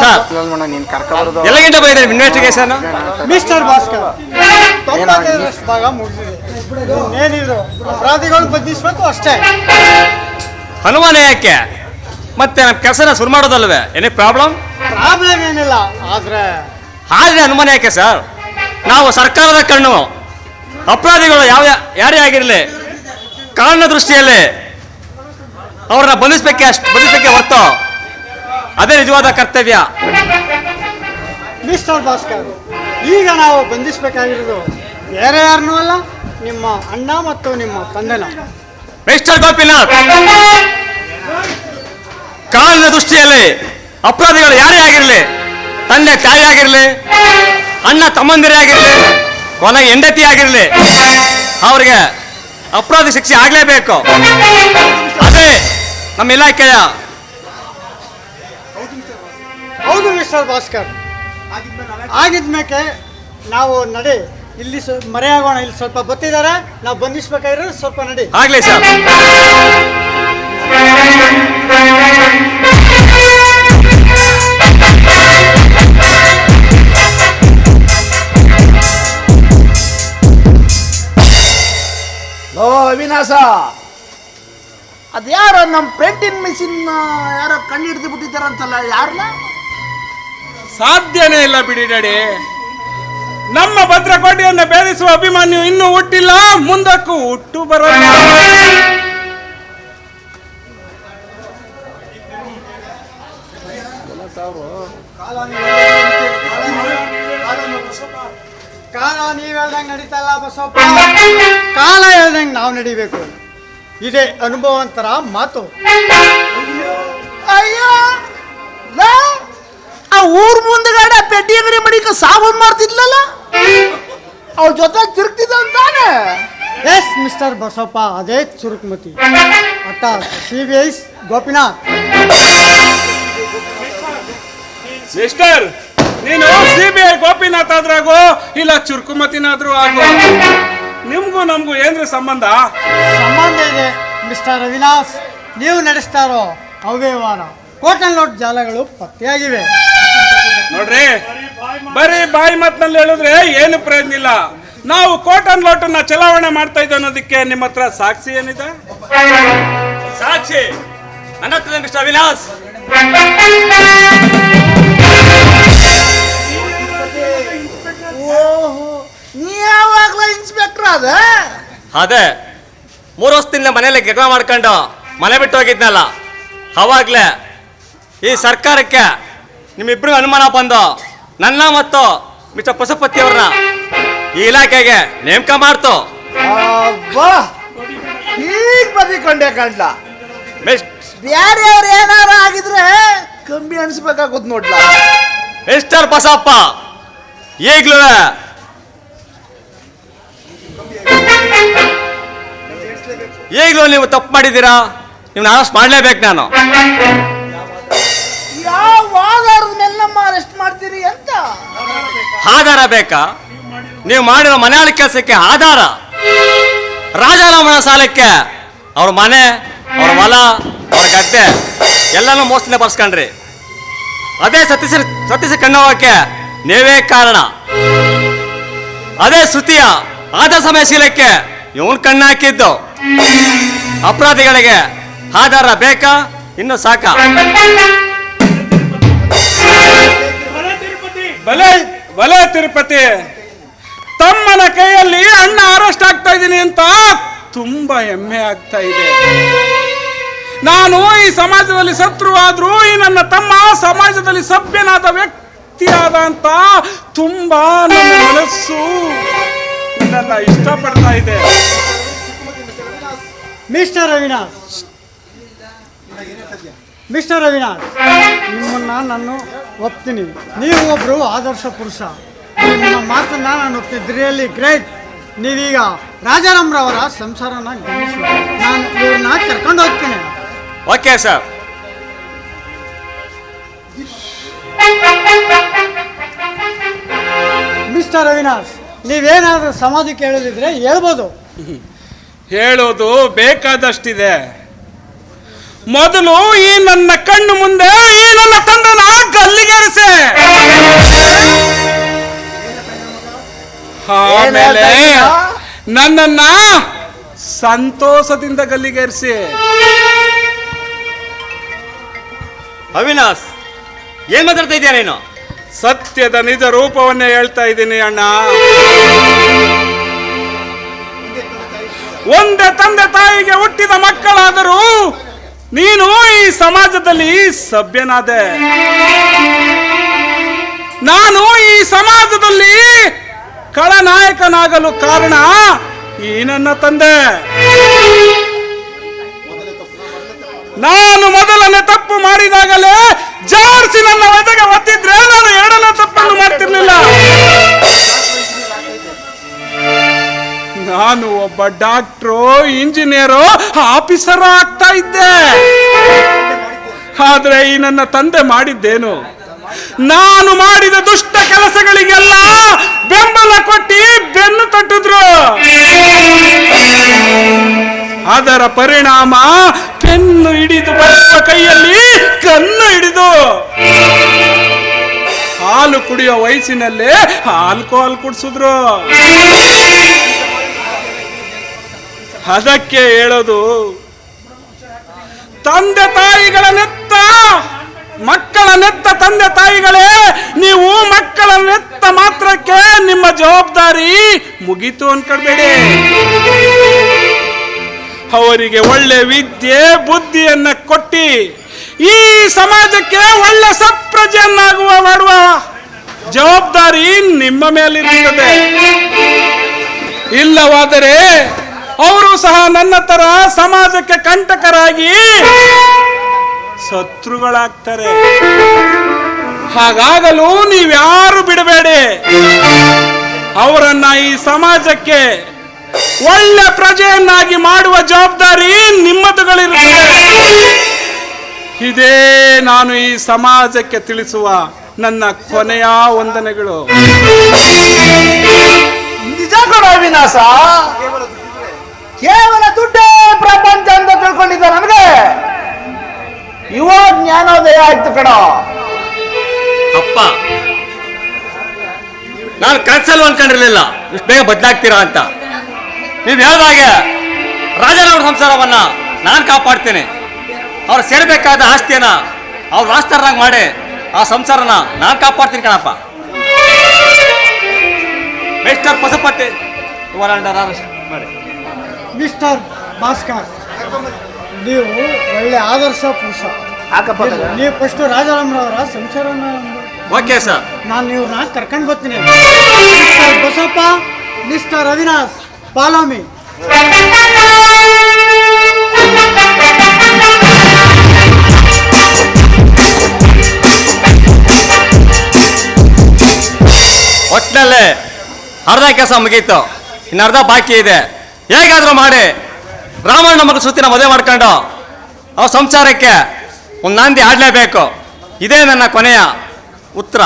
Sir. ನೀನ್ ಕರ್ಕೊಬರೋದು ಎಲ್ಲ ಗಂಟೆ ಇನ್ವೆಸ್ಟಿಗೇಷನ್ ಮಿಸ್ಟರ್ ಭಾಸ್ಕರ್ ಮುಗಿದಿದೆ. ಏನಿದ್ರು ಅಪರಾಧಿಗಳು ಬಂಧಿಸ್ಬೇಕು ಅಷ್ಟೇ. ಅನುಮಾನ ಯಾಕೆ ಮತ್ತೆ ನಮ್ಮ ಕೆಲಸನ ಶುರು ಮಾಡೋದಲ್ವೇ? ಏನೇ ಪ್ರಾಬ್ಲಮ್ ಪ್ರಾಬ್ಲಮ್ ಏನಿಲ್ಲ ಆದ್ರೆ ಆದರೆ ಅನುಮಾನ ಯಾಕೆ ಸರ್ ನಾವು ಸರ್ಕಾರದ ಕಣ್ಣು. ಅಪರಾಧಿಗಳು ಯಾವ ಯಾರೇ ಆಗಿರಲಿ ಕಾರಣ ದೃಷ್ಟಿಯಲ್ಲಿ ಅವ್ರನ್ನ ಬಂಧಿಸ್ಬೇಕೆ ಅಷ್ಟು ಬಂಧಿಸ್ಬೇಕೆ ಹೊರ್ತು. ಅದೇ ನಿಜವಾದ ಕರ್ತವ್ಯ. ಮಿಸ್ಟರ್ ಭಾಸ್ಕರ್ ಈಗ ನಾವು ಬಂಧಿಸಬೇಕಾಗಿರೋದು ಬೇರೆ ಯಾರನ್ನೂ ಅಲ್ಲ ನಿಮ್ಮ ಅಣ್ಣ ಮತ್ತು ನಿಮ್ಮ ತಂದೆನ ಮಿಸ್ಟರ್ ಗೋಪಿನಾಥ್ ಕಾಲಿನ ದೃಷ್ಟಿಯಲ್ಲಿ ಅಪರಾಧಿಗಳು ಯಾರೇ ಆಗಿರಲಿ ತಂದೆ ತಾಯಿ ಆಗಿರಲಿ ಅಣ್ಣ ತಮ್ಮಂದಿರೇ ಆಗಿರಲಿ ಕೊನೆಗೆ ಹೆಂಡತಿ ಆಗಿರಲಿ ಅವ್ರಿಗೆ ಅಪರಾಧ ಶಿಕ್ಷೆ ಆಗಲೇಬೇಕು. ಅದೇ ನಮ್ಮ ಇಲಾಖೆಯ ಹೌದು ಮಿಸ್ಟರ್ ಭಾಸ್ಕರ್. ಆಗಿದ್ಮೇಲೆ ನಾವು ನಡಿ, ಇಲ್ಲಿ ಮರೆ ಮರೆಯಾಗೋಣ, ಇಲ್ಲಿ ಸ್ವಲ್ಪ ಗೊತ್ತಿದ್ದಾರೆ ನಾವು ಬಂಧಿಸ್ಬೇಕಾಗಿರೋದು ಸ್ವಲ್ಪ ನಡಿ. ಆಗ್ಲಿ ಸರ್. ನಮ್ಮ ಪ್ರಿಂಟಿಂಗ್ ಮಿಷಿನ್ ಯಾರೋ ಕಣ್ಣು ಹಿಡಿದು ಬಿಟ್ಟಿದ್ದಾರಂತಲ್ಲ ಯಾರನ್ನ ಸಾಧ್ಯನೇ ಇಲ್ಲ ಬಿಡಿ ಡ್ಯಾಡಿ. ನಮ್ಮ ಭದ್ರಕೋಟೆಯನ್ನು ಭೇದಿಸುವ ಅಭಿಮಾನಿಯು ಇನ್ನೂ ಹುಟ್ಟಿಲ್ಲ ಮುಂದಕ್ಕೂ ಹುಟ್ಟು ಬರೋಲ್ಲ ಕಾಲ ನೀವ್ ಹೇಳ್ದಂಗೆ ನಡೀತಲ್ಲ ಬಸವಪ್ಪ ಕಾಲ ಹೇಳ್ದಂಗೆ ನಾವು ನಡಿಬೇಕು. ಇದೇ ಅನುಭವಂತರ ಮಾತು. ಅಯ್ಯೋ. ಆ ಊರ್ ಮುಂದಗಡೆ ಪೆಟ್ಟಿ ಅಂಗಡಿ ಮಡಿಕ ಸಾಬೂನ್ ಮಾಡ್ತಿದ್ಲಲ್ಲ ಅವ್ರ ಜೊತೆ ತಿರುಗ್ತಿದ್ದಂತಾನೆ ಎಸ್ ಮಿಸ್ಟರ್ ಬಸಪ್ಪ ಅದೇ ಚುರುಕ್ಮತಿ ಅಟ್ಟ C B I Gopinath. Mister ನೀನು ಸಿ ಬಿ ಐ ಗೋಪಿನಾಥ್ ಆದ್ರಾಗೋ ಇಲ್ಲ ಚುರುಕುಮತಿನಾದ್ರೂ ಆಗೋ? ನಿಮ್ಗೂ ನಮಗೂ ಏನ್ರಿ ಸಂಬಂಧ? ಸಂಬಂಧ ಇದೆ ಮಿಸ್ಟರ್ ಅವಿನಾಶ್ ನೀವು ನಡೆಸ್ತಾ ಇರೋ ಅವ್ಯವಹಾರ ಕೋಟನ್ ನೋಟ್ ಜಾಲಗಳು ಪತ್ತೆಯಾಗಿವೆ. ನೋಡ್ರಿ ಬರೀ ಬಾಯಿ ಮಾತಿನಲ್ಲಿ ಹೇಳಿದ್ರೆ ಏನು ಪ್ರಯೋಜನ ಇಲ್ಲ. ನಾವು ಕೋಟನ್ ಲೋಟನ್ನ ಚಲಾವಣೆ ಮಾಡ್ತಾ ಇದ್ದೇವೆ ಅನ್ನೋದಕ್ಕೆ ನಿಮ್ಮ ಹತ್ರ ಸಾಕ್ಷಿ ಏನಿದೆ? ಸಾಕ್ಷಿ ನನ್ನ ಹತ್ರ ಮಿಸ್ಟರ್ ಅವಿನಾಶ್ ನೀ ಯಾವಾಗ್ಲ ಇನ್ಸ್ಪೆಕ್ಟರ್ ಅದ ಅದೇ ಮೂರು ವರ್ಷದಿಂದ ಮನೇಲಿ ಗೆಗಳ ಮಾಡ್ಕೊಂಡು ಮನೆ ಬಿಟ್ಟು ಹೋಗಿದ್ನಲ್ಲ ಅವಾಗ್ಲೇ ಈ ಸರ್ಕಾರಕ್ಕೆ ನಿಮ್ಮಿಬ್ರು ಅನುಮಾನ ಬಂದು ನನ್ನ ಮತ್ತು ಮಿಸ್ಟರ್ ಪಶುಪತಿ ಅವ್ರನ್ನ ಈ ಇಲಾಖೆಗೆ ನೇಮಕ ಮಾಡ್ತು. ಅಬ್ಬಾ! ಈಗ ಬದಿಕೊಂಡೆ ಕಂಡ್ಲ ಮಿಸ್ ಬ್ಯಾರೆ ಅವ್ರು ಏನಾರ ಆಗಿದ್ರೆ ಕಮ್ಮಿ ಅನ್ಸ್ಬೇಕಾಗುತ್ತ ನೋಡ್ಲ. ಮಿಸ್ಟರ್ ಬಸಪ್ಪ ಈಗ್ಲೂ ಈಗಲೂ ನೀವು ತಪ್ಪು ಮಾಡಿದ್ದೀರಾ? ನೀವು ಅರೆಸ್ಟ್ ಮಾಡಲೇಬೇಕು ನಾನು. ಯಾವ ಆಧಾರದ ಮೇಲೆ ನಮ್ಮ ಅರೆಸ್ಟ್ ಮಾಡ್ತೀರಿ ಅಂತ? ಆಧಾರ ಬೇಕಾ? ನೀವು ಮಾಡಿರೋ ಮನೆಯಾಳ ಕೆಲಸಕ್ಕೆ ಆಧಾರ? ರಾಜಾರಾಮನ ಸಾಲಕ್ಕೆ? ಅವ್ರ ಮನೆ ಅವ್ರ ಹೊಲ ಅವ್ರ ಗದ್ದೆ ಎಲ್ಲನೂ ಮೋಸದಿಂದ ಬರ್ಸ್ಕೊಂಡ್ರಿ. ಅದೇ ಸತೀಶ ಸತೀಶ ಕಣ್ಣೋಗಕ್ಕೆ ನೀವೇ ಕಾರಣ. ಅದೇ ಶ್ರುತಿಯ. ಆದ ಸಮಯಶೀಲಕ್ಕೆ ಇವನ್ ಕಣ್ಣು ಹಾಕಿದ್ದು ಅಪರಾಧಿಗಳಿಗೆ ಆಧಾರ ಬೇಕಾ? ಇನ್ನು ಸಾಕ? ಬಲೆ ಬಲೆ ತಿರುಪತಿ. ತಮ್ಮನ ಕೈಯಲ್ಲಿ ಅಣ್ಣ ಅರೆಸ್ಟ್ ಆಗ್ತಾ ಇದ್ದೀನಿ ಅಂತ ತುಂಬಾ ಹೆಮ್ಮೆ ಆಗ್ತಾ ಇದೆ. ನಾನು ಈ ಸಮಾಜದಲ್ಲಿ ಶತ್ರುವಾದ್ರೂ ಈ ನನ್ನ ತಮ್ಮ ಸಮಾಜದಲ್ಲಿ ಸಭ್ಯನಾದ ವ್ಯಕ್ತಿಯಾದ ಅಂತ ತುಂಬಾ ನನ್ನ ಮನಸ್ಸು ನನ್ನನ್ನ ಇಷ್ಟಪಡ್ತಾ ಇದೆ. ಮಿಸ್ಟರ್ ಅವಿನಾಶ್ ಮಿಸ್ಟರ್ ಅವಿನಾಶ್ ನಿಮ್ಮನ್ನ ನಾನು ಒಪ್ತೀನಿ. ನೀವು ಒಬ್ರು ಆದರ್ಶ ಪುರುಷ. ನಿಮ್ಮ ಮಾತನ್ನ ನಾನು ಒಪ್ತಿದ್ದೆ ರಿಯಲಿ ಗ್ರೇಟ್. ನೀವೀಗ ರಾಜಾರಾಮ್ರವರ ಸಂಸಾರನ ಗಮನಿಸಿ ನಾನು ಇವ್ರನ್ನ ಕರ್ಕೊಂಡು ಹೋಗ್ತೀನಿ. Okay sir. ಮಿಸ್ಟರ್ ಅವಿನಾಶ್ ನೀವೇನಾದರೂ ಸಮಾಧಿ ಕೇಳೋದಿದ್ರೆ ಹೇಳ್ಬೋದು. ಹೇಳೋದು ಬೇಕಾದಷ್ಟಿದೆ. ಮೊದಲು ಈ ನನ್ನ ಕಣ್ಣು ಮುಂದೆ ಈ ನನ್ನ ತಂದೆ ಗಲ್ಲಿಗೇರಿಸೆ. ಆಮೇಲೆ? ನನ್ನನ್ನ ಸಂತೋಷದಿಂದ ಗಲ್ಲಿಗೇರಿಸಿ. ಅವಿನಾಶ್ ಏನ್ ಮಾತಾಡ್ತಾ ಇದೆಯಾ ನೀನು? ಸತ್ಯದ ನಿಜ ರೂಪವನ್ನೇ ಹೇಳ್ತಾ ಇದ್ದೀನಿ ಅಣ್ಣ. ಒಂದೇ ತಂದೆ ತಾಯಿಗೆ ಹುಟ್ಟಿದ ಮಕ್ಕಳಾದರೂ ನೀನು ಈ ಸಮಾಜದಲ್ಲಿ ಸಭ್ಯನಾದೆ. ನಾನು ಈ ಸಮಾಜದಲ್ಲಿ ಕಳನಾಯಕನಾಗಲು ಕಾರಣ ಈ ನನ್ನ ತಂದೆ. ನಾನು ಮೊದಲನೇ ತಪ್ಪು ಮಾಡಿದಾಗಲೇ ಜಾರ್ಸಿ ನನ್ನ ಒದಗೆ ಒತ್ತಿದ್ರೆ ನಾನು ಎರಡನೇ ತಪ್ಪನ್ನು ಮಾಡ್ತಿರ್ಲಿಲ್ಲ. ನಾನು ಒಬ್ಬ ಡಾಕ್ಟ್ರು, ಇಂಜಿನಿಯರು, ಆಫೀಸರ್ ಆಗ್ತಾ ಇದ್ದೆ. ಆದ್ರೆ ಈ ನನ್ನ ತಂದೆ ಮಾಡಿದ್ದೇನು? ನಾನು ಮಾಡಿದ ದುಷ್ಟ ಕೆಲಸಗಳಿಗೆಲ್ಲ ಬೆಂಬಲ ಕೊಟ್ಟಿ ಬೆನ್ನು ತಟ್ಟಿದ್ರು. ಅದರ ಪರಿಣಾಮ ಪೆನ್ನು ಹಿಡಿದು ಬರೆಯುವ ಕೈಯಲ್ಲಿ ಕಣ್ಣು ಹಿಡಿದು. ಹಾಲು ಕುಡಿಯೋ ವಯಸ್ಸಿನಲ್ಲೇ ಆಲ್ಕೋಹಾಲ್ ಕುಡಿಸಿದ್ರು. ಅದಕ್ಕೆ ಹೇಳೋದು, ತಂದೆ ತಾಯಿಗಳ ನೆತ್ತ, ಮಕ್ಕಳ ನೆತ್ತ ತಂದೆ ತಾಯಿಗಳೇ, ನೀವು ಮಕ್ಕಳ ನೆತ್ತ ಮಾತ್ರಕ್ಕೆ ನಿಮ್ಮ ಜವಾಬ್ದಾರಿ ಮುಗೀತು ಅನ್ಕೊಳ್ಬೇಡಿ. ಅವರಿಗೆ ಒಳ್ಳೆ ವಿದ್ಯೆ, ಬುದ್ಧಿಯನ್ನು ಕೊಟ್ಟಿ ಈ ಸಮಾಜಕ್ಕೆ ಒಳ್ಳೆ ಸಪ್ರಜೆಯನ್ನಾಗುವ ಮಾಡುವ ಜವಾಬ್ದಾರಿ ನಿಮ್ಮ ಮೇಲಿರುತ್ತದೆ ಇಲ್ಲವಾದರೆ ಅವರು ಸಹ ನನ್ನ ತರ ಸಮಾಜಕ್ಕೆ ಕಂಟಕರಾಗಿ ಶತ್ರುಗಳಾಗ್ತಾರೆ. ಹಾಗಾಗಲು ನೀವ್ಯಾರು ಬಿಡಬೇಡಿ. ಅವರನ್ನ ಈ ಸಮಾಜಕ್ಕೆ ಒಳ್ಳೆ ಪ್ರಜೆಯನ್ನಾಗಿ ಮಾಡುವ ಜವಾಬ್ದಾರಿ ನಿಮ್ಮದುಗಳಿರುತ್ತದೆ. ಇದೇ ನಾನು ಈ ಸಮಾಜಕ್ಕೆ ತಿಳಿಸುವ ನನ್ನ ಕೊನೆಯ ವಂದನೆಗಳು. ನಿಜ ಕೊಡ ವಿನಾಶ ಕೇವಲ ದುಡ್ಡೇ ಪ್ರಪಂಚ ಅಂತ ತಿಳ್ಕೊಂಡಿದ್ದ ನನಗೆ ಯುವ ಜ್ಞಾನೋದಯ ಆಯ್ತು ಕಣ. ಅಪ್ಪ ನಾನು ಕನ್ಸಲ್ ಅನ್ಕೊಂಡಿರ್ಲಿಲ್ಲ. ಇಷ್ಟು ಬೇಗ ಬದಲಾಗ್ತೀರಾ ಅಂತ. ನೀವು ಹೇಳ್ದಾಗೆ ರಾಜನವ್ರ ಸಂಸಾರವನ್ನ ನಾನು ಕಾಪಾಡ್ತೇನೆ. ಅವ್ರು ಸೇರಬೇಕಾದ ಆಸ್ತಿಯನ್ನ ಅವ್ರು ರಾಷ್ಟ್ರನಾಗ ಮಾಡಿ ಆ ಸಂಸಾರನ ನಾನು ಕಾಪಾಡ್ತೀನಿ ಕಣಪ್ಪ. ಮಿಸ್ಟರ್ ಪಶುಪತಿ ಮಾಡಿ. ಮಿಸ್ಟರ್ ಭಾಸ್ಕರ್ ನೀವು ಒಳ್ಳೆ ಆದರ್ಶ ಪುರುಷ. ನೀವು ಫಸ್ಟ್ ರಾಜಾರಾಮ್ರವರ ಸಂಸಾರನ ಓಕೆ ಸರ್. ನಾನು ಇವ್ರನ್ನ ಕರ್ಕೊಂಡು ಬರ್ತೀನಿ. ಮಿಸ್ಟರ್ ಬಸಪ್ಪ ಮಿಸ್ಟರ್ ಅವಿನಾಶ್ ಪಾಲೋಮಿ ಒಟ್ಟಿನಲ್ಲಿ ಅರ್ಧ ಕೆಲಸ ಮುಗೀತು. ಇನ್ನು ಅರ್ಧ ಬಾಕಿ ಇದೆ. ಹೇಗಾದರೂ ಮಾಡಿ. ರಾಮಣ್ಣ ಮಗಳ ಸುತ್ತಿನ ಮದುವೆ ಮಾಡ್ಕೊಂಡು ಅವ್ರ ಸಂಸಾರಕ್ಕೆ ಒಂದು ನಾಂದಿ ಆಡಲೇಬೇಕು. ಇದೇ ನನ್ನ ಕೊನೆಯ ಉತ್ತರ.